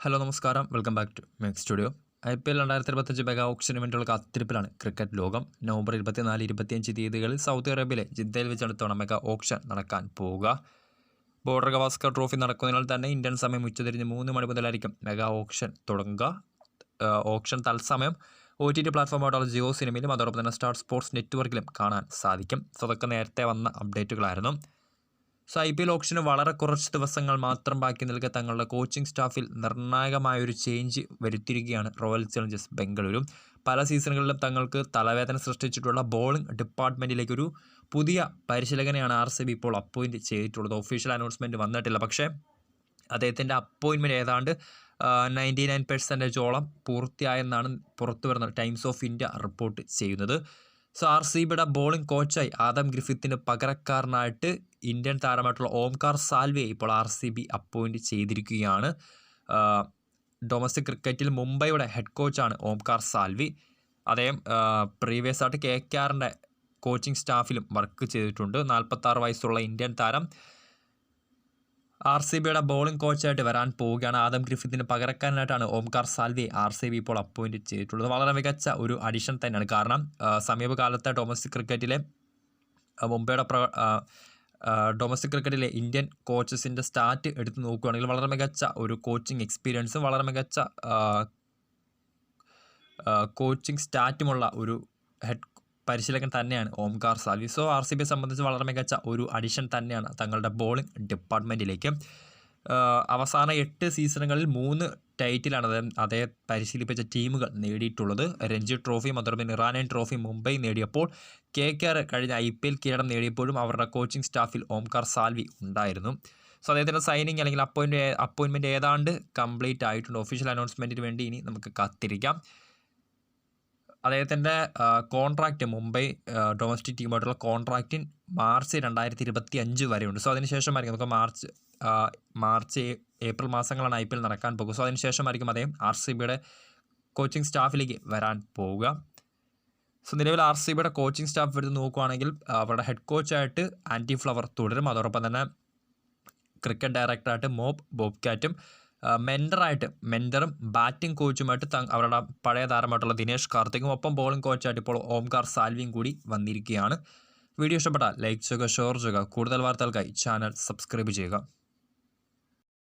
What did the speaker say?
Hello നമസ്കാരം. Welcome back to Mech Studio. I P L രണ്ടായിരത്തി ഇരുപത്തഞ്ച് മെഗാ ഓപ്ഷന് വേണ്ടിയുള്ള കാത്തിരിപ്പിലാണ് ക്രിക്കറ്റ് ലോകം. നവംബർ ഇരുപത്തിനാല് ഇരുപത്തിയഞ്ച് തീയതികളിൽ സൗദി അറേബ്യയിലെ ജിദ്ദയിൽ വെച്ചാണ് ഇത്തവണ മെഗാ ഓപ്ഷൻ നടക്കാൻ പോവുക. ബോർഡർ ഗവാസ്കർ ട്രോഫി നടക്കുന്നതിനാൽ തന്നെ ഇന്ത്യൻ സമയം ഉച്ചതിരിഞ്ഞ് മൂന്ന് മണി മുതലായിരിക്കും മെഗാ ഓപ്ഷൻ തുടങ്ങുക. ഓപ്ഷൻ തത്സമയം ഒ ടി ടി പ്ലാറ്റ്ഫോമായിട്ടുള്ള ജിയോ സിനിമയിലും അതോടൊപ്പം തന്നെ സ്റ്റാർ സ്പോർട്സ് നെറ്റ്വർക്കിലും കാണാൻ സാധിക്കും. സോ അതൊക്കെ നേരത്തെ വന്ന അപ്ഡേറ്റുകളായിരുന്നു. സോ ഐ പി എൽ ഓപ്ഷന് വളരെ കുറച്ച് ദിവസങ്ങൾ മാത്രം ബാക്കി നിൽക്കെ തങ്ങളുടെ കോച്ചിങ് സ്റ്റാഫിൽ നിർണായകമായ ഒരു ചേഞ്ച് വരുത്തിയിരിക്കുകയാണ് റോയൽ ചലഞ്ചേഴ്സ് ബംഗളൂരു. പല സീസണുകളിലും തങ്ങൾക്ക് തലവേദന സൃഷ്ടിച്ചിട്ടുള്ള ബോളിംഗ് ഡിപ്പാർട്ട്മെന്റിലേക്ക് ഒരു പുതിയ പരിശീലകനെയാണ് ആർ സി ബി ഇപ്പോൾ അപ്പോയിന്റ് ചെയ്തിട്ടുള്ളത്. ഒഫീഷ്യൽ അനൗൺസ്മെന്റ് വന്നിട്ടില്ല. പക്ഷേ അദ്ദേഹത്തിന്റെ അപ്പോയിൻമെന്റ് ഏതാണ്ട് നയന്റി നയൻ പെർസെന്റേജോളം പൂർത്തിയായെന്നാണ് പുറത്തു വരുന്ന ടൈംസ് ഓഫ് ഇന്ത്യ റിപ്പോർട്ട് ചെയ്യുന്നത്. സോ ആർ സി ബിയുടെ ബോളിംഗ് കോച്ചായി ആദം ഗ്രിഫിത്തിന് പകരക്കാരനായിട്ട് ഇന്ത്യൻ താരമായിട്ടുള്ള ഓംകാർ സാൽവയെ ഇപ്പോൾ ആർ സി ബി അപ്പോയിന്റ് ചെയ്തിരിക്കുകയാണ്. ഡൊമസ്റ്റിക് ക്രിക്കറ്റിൽ മുംബൈയുടെ ഹെഡ് കോച്ചാണ് ഓംകാർ സാൽവി. അദ്ദേഹം പ്രീവിയസ് ആയിട്ട് കെ കെ ആറിന്റെ കോച്ചിങ് സ്റ്റാഫിലും വർക്ക് ചെയ്തിട്ടുണ്ട്. നാൽപ്പത്താറ് വയസ്സുള്ള ഇന്ത്യൻ താരം. ആർ സി ബിയുടെ ബോളിംഗ് കോച്ചായിട്ട് വരാൻ പോവുകയാണ് ആദം ഗ്രിഫിത്തിന് പകരക്കാരനായിട്ടാണ് Omkar Salvi R C B ഇപ്പോൾ അപ്പോയിന്റ് ചെയ്തിട്ടുള്ളത്. വളരെ മികച്ച ഒരു അഡീഷൻ തന്നെയാണ്. കാരണം സമീപകാലത്തെ ഡൊമസ്റ്റിക് ക്രിക്കറ്റിലെ മുംബൈയുടെ പ്ര ഡൊമസ്റ്റിക് ക്രിക്കറ്റിലെ ഇന്ത്യൻ കോച്ചസിന്റെ സ്റ്റാറ്റ് എടുത്ത് നോക്കുകയാണെങ്കിൽ വളരെ മികച്ച ഒരു കോച്ചിങ് എക്സ്പീരിയൻസും വളരെ മികച്ച കോച്ചിങ് സ്റ്റാറ്റുമുള്ള ഒരു ഹെഡ് പരിശീലകൻ തന്നെയാണ് Omkar Salvi. So R C ബിയെ സംബന്ധിച്ച് വളരെ മികച്ച ഒരു അഡിഷൻ തന്നെയാണ് തങ്ങളുടെ ബോളിംഗ് ഡിപ്പാർട്ട്മെന്റിലേക്ക് അവസാന എട്ട് സീസണുകളിൽ മൂന്ന് ടൈറ്റിലാണ് അദ്ദേഹം അദ്ദേഹം പരിശീലിപ്പിച്ച ടീമുകൾ നേടിയിട്ടുള്ളത്. രഞ്ജി ട്രോഫി അതോടൊപ്പം ഇറാനിയൻ ട്രോഫി മുംബൈ നേടിയപ്പോൾ കെ കെ ആർ കഴിഞ്ഞ ഐ പി എൽ കിരീടം നേടിയപ്പോഴും അവരുടെ കോച്ചിങ് സ്റ്റാഫിൽ ഓംകാർ സാൽവി ഉണ്ടായിരുന്നു. സോ അദ്ദേഹത്തിന്റെ സൈനിങ് അല്ലെങ്കിൽ അപ്പോയിന്റ് അപ്പോയിൻമെന്റ് ഏതാണ്ട് കംപ്ലീറ്റ് ആയിട്ടുണ്ട്. ഒഫീഷ്യൽ അനൗൺസ്മെന്റിന് വേണ്ടി ഇനി നമുക്ക് കാത്തിരിക്കാം. അദ്ദേഹത്തിന്റെ കോൺട്രാക്റ്റ് മുംബൈ ഡൊമസ്റ്റിക് ടീമായിട്ടുള്ള കോൺട്രാക്റ്റിൻ മാർച്ച് രണ്ടായിരത്തി ഇരുപത്തി അഞ്ച് വരെയുണ്ട്. സോ അതിനുശേഷമായിരിക്കും നമുക്ക് മാർച്ച് മാർച്ച് ഏപ്രിൽ മാസങ്ങളാണ് ഐ പി എൽ നടക്കാൻ പോകുക. സോ അതിനുശേഷമായിരിക്കും അദ്ദേഹം ആർ സി ബിയുടെ കോച്ചിങ് സ്റ്റാഫിലേക്ക് വരാൻ പോവുക സോ നിലവിൽ ആർ സി ബിയുടെ കോച്ചിങ് സ്റ്റാഫ് എടുത്ത് നോക്കുകയാണെങ്കിൽ അവരുടെ ഹെഡ് കോച്ചായിട്ട് ആന്റി ഫ്ലവർ തുടരും. അതോടൊപ്പം തന്നെ ക്രിക്കറ്റ് ഡയറക്ടറായിട്ട് മോബ് ബോബ് കാറ്റും മെന്ററും ബാറ്റിംഗ് കോച്ചുമായിട്ട് അവരുടെ പഴയ താരമായിട്ടുള്ള ദിനേഷ് കാർത്തിക്കും ഒപ്പം ബോളിംഗ് കോച്ചായിട്ട് ഇപ്പോൾ ഓംകാർ സാൽവിയും കൂടി വന്നിരിക്കുകയാണ്. വീഡിയോ ഇഷ്ടപ്പെട്ടാൽ ലൈക്ക് ചെയ്യുക ഷെയർ ചെയ്യുക. കൂടുതൽ വാർത്തകൾക്കായി ചാനൽ സബ്സ്ക്രൈബ് ചെയ്യുക.